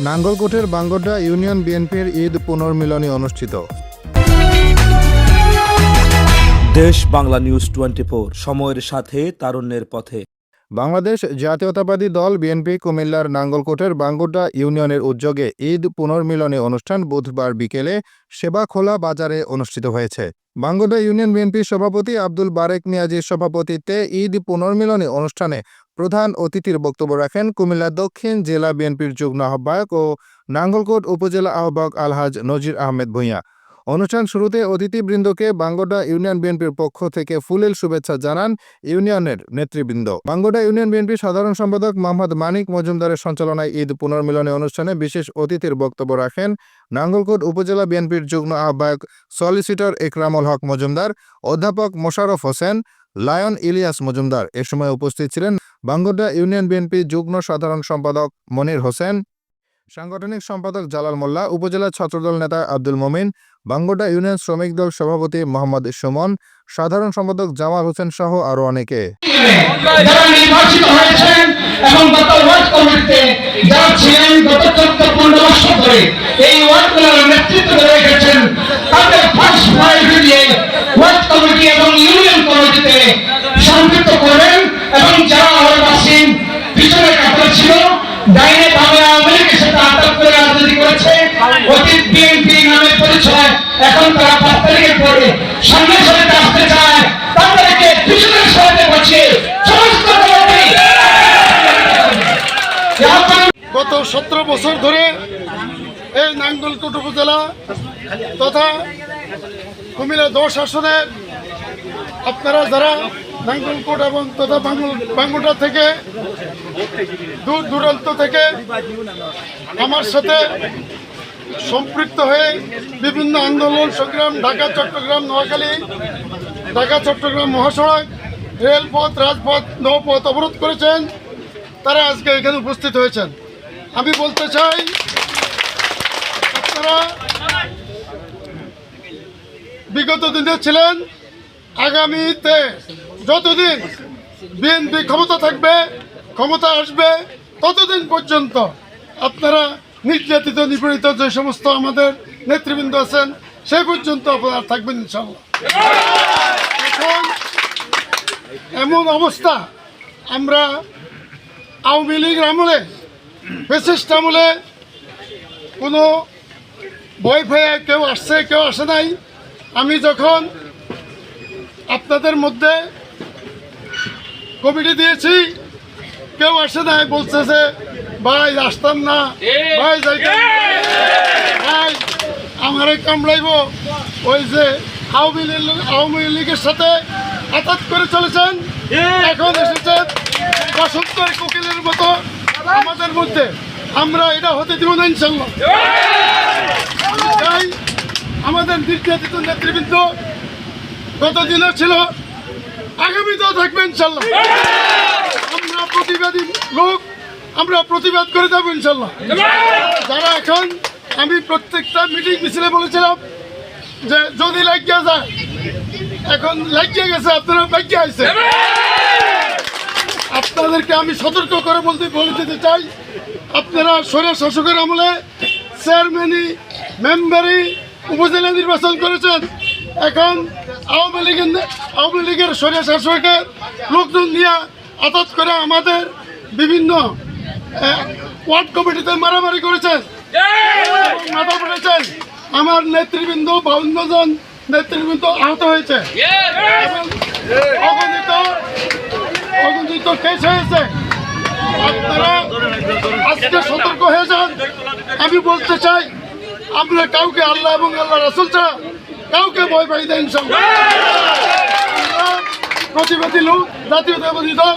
নাঙ্গলকোটের Bangadda union বিএনপির ঈদ পুনর্মিলনী অনুষ্ঠিত। দেশ বাংলা নিউজ টোয়েন্টি সময়ের সাথে, তারুণ্যের পথে। বাংলাদেশ জাতীয়তাবাদী দল বিএনপি কুমিল্লার নাঙ্গলকোটের বাঙ্গড্ডা ইউনিয়নের উদ্যোগে ঈদ পুনর্মিলনী অনুষ্ঠান বুধবার বিকেলে সেবাখোলা বাজারে অনুষ্ঠিত হয়েছে। বাঙ্গড্ডা ইউনিয়ন বিএনপির সভাপতি আব্দুল বারেক নিয়াজির সভাপতিত্বে ঈদ পুনর্মিলনী অনুষ্ঠানে প্রধান অতিথির বক্তব্য রাখেন কুমিল্লা দক্ষিণ জেলা বিএনপির যুগ্ম আহ্বায়ক ও নাঙ্গলকোট উপজেলা আহ্বায়ক আলহাজ নজির আহমেদ ভূঁইয়া। অনুষ্ঠান শুরুতে অতিথিবৃন্দকে বাঙ্গোডা ইউনিয়ন বিএনপির পক্ষ থেকে ফুলেল শুভেচ্ছা জানান ইউনিয়নের নেতৃবৃন্দ। বাঙ্গোডা ইউনিয়ন বিএনপির সাধারণ সম্পাদক মোহাম্মদ মানিক মজুমদারের সঞ্চালনায় ঈদ পুনর্মিলনী অনুষ্ঠানে বিশেষ অতিথির বক্তব্য রাখেন নাঙ্গলকোট উপজেলা বিএনপির যুগ্ম আহ্বায়ক সলিসিটর একরামুল হক মজুমদার, অধ্যাপক মোশাররফ হোসেন, লায়ন ইলিয়াস মজুমদার। এ সময় উপস্থিত ছিলেন বাঙ্গোডা ইউনিয়ন বিএনপি যুগ্ম সাধারণ সম্পাদক মনির হোসেন সাংগঠনিক সম্পাদক জালাল মোল্লা, উপজেলা ছাত্রদল নেতা আব্দুল মোমিন বাঙ্গোডা ইউনিয়ন শ্রমিক দল সভাপতি মোহাম্মদ সুমন, সাধারণ সম্পাদক জামাল হোসেন সহ আরও অনেকে। সম্পৃক্ত এবং যারা পিছনে কাপড় ছিল, ডাইনে এখন তারা পাঁচ তারিখের পরে সামনে সাথে আসতে চায়। তাদেরকে পিছনের সাথে বসে সমস্ত গত সতেরো বছর ধরে এই নাঙ্গলকোট উপজেলা তথা কুমিল্লা দশ আসনের আপনারা যারা নাঙ্গলকোট এবং তথা বাঙ্গুটা থেকে দূর দূরান্ত থেকে আমার সাথে সম্পৃক্ত হয়ে বিভিন্ন আন্দোলন, সংগ্রাম, ঢাকা, চট্টগ্রাম, নোয়াখালী, ঢাকা, চট্টগ্রাম মহাসড়ক, রেলপথ, রাজপথ, নৌপথ অবরোধ করেছেন। তারা আজকে এখানে উপস্থিত হয়েছেন। আমি বলতে চাই, আপনারা বিগত দিনে ছিলেন, আগামীতে যতদিন বিএনপি ক্ষমতা থাকবে, ক্ষমতা আসবে, ততদিন পর্যন্ত আপনারা নির্যাতিত, নিপীড়িত যে সমস্ত আমাদের নেতৃবৃন্দ আছেন, সেই পর্যন্ত আপনারা থাকবেন ইনশাল্লাহ এখন এমন অবস্থা, আমরা আওয়ামী লীগ আমলে ফেসিস্ট আমলে কোনো ভয় ভয়ে কেউ আসছে, কেউ আসে নাই। আমি যখন আপনাদের মধ্যে কমিটি দিয়েছি, কেউ আসে নাই, বলছে যে ভাই আসতাম না। ভাই যাইতাম ভাই আমারে কামড়াইব। ওই যে আওয়ামী লীগ আওয়ামী লীগের সাথে আঘাত করে চলেছেন। এখন এসেছেন বসন্তের কোকিলের মতো আমাদের মধ্যে। আমরা এটা হতে দিব না ইনশাল্লাহ। তাই আমাদের নির্যাতিত নেতৃবৃন্দ গত দিনে ছিল আগামীতেও থাকবে ইনশাল্লাহ। আমরা প্রতিবাদী লোক আমরা প্রতিবাদ করে যাব ইনশাল্লাহ। যারা এখন আমি প্রত্যেকটা মিটিং মিছিলে বলেছিলাম যে যদি লাগিয়ে যায়, এখন লাগিয়ে গেছে আপনারা লাগিয়ে আছে আপনাদেরকে আমি সতর্ক করে বলতে বলে দিতে চাই, আপনারা স্বৈর শাসকের আমলে চেয়ারম্যানই মেম্বারই উপজেলা নির্বাচন করেছেন। এখন আওয়ামী লীগের আওয়ামী লীগের স্বৈর শাসকের লোকজন নিয়ে আতাত করে আমাদের বিভিন্ন ওয়ার্ড কমিটিতে মারামারি করেছেন? মাথা পড়েছেন আমার নেতৃবৃন্দ বাউন্ন জন নেতৃবৃন্দ আহত হয়েছে। এবং অগণিত অগণিত কেস হয়েছে। আপনারা আজকে সতর্ক হয়ে যান। আমি বলতে চাই আমরা কাউকে আল্লাহ এবং আল্লাহ রাসুল ছাড়া কাউকে ভয় পাই আমরা প্রতিবাদী লোক জাতীয়তাবাদী দল